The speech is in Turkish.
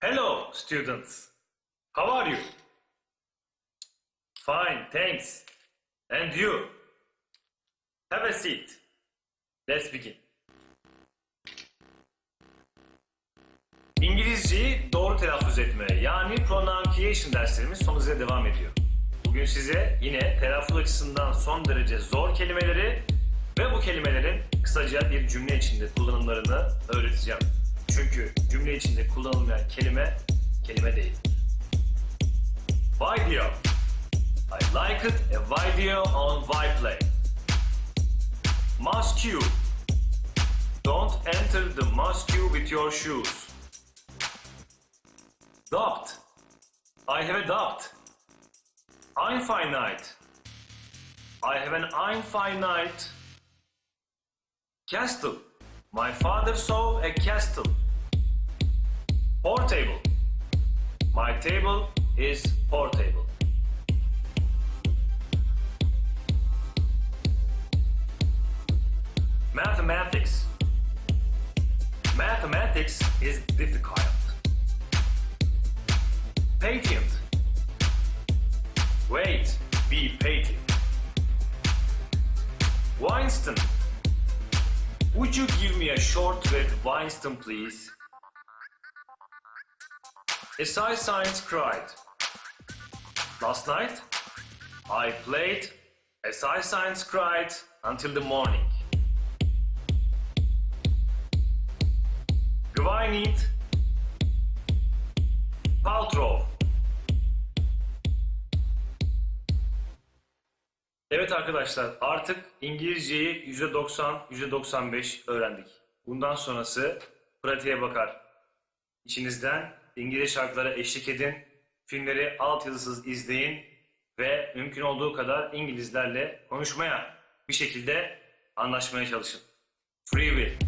Hello, students. How are you? Fine, thanks. And you? Have a seat. Let's begin. İngilizceyi doğru telaffuz etme yani pronunciation derslerimiz son hızla devam ediyor. Bugün size yine telaffuz açısından son derece zor kelimeleri ve bu kelimelerin kısaca bir cümle içinde kullanımlarını öğreteceğim. Çünkü cümle içinde kullanılmayan kelime, kelime değil. Video. I like it a video on Viplay. Mosque. Don't enter the mosque with your shoes. Doubt. I have a doubt. Infinite. I have an infinite castle. My father saw a castle. Portable. My table is portable. Mathematics. Mathematics is difficult. Patient. Wait, be patient. Winston. Would you give me a short red Winston, please? A sci science cried. Last night, I played a sci science cried until the morning. Gwyneth Paltrow. Evet arkadaşlar artık İngilizceyi %90, %95 öğrendik. Bundan sonrası pratiğe bakar. İçinizden İngilizce şarkılara eşlik edin, filmleri altyazısız izleyin ve mümkün olduğu kadar İngilizlerle konuşmaya, bir şekilde anlaşmaya çalışın. Free will.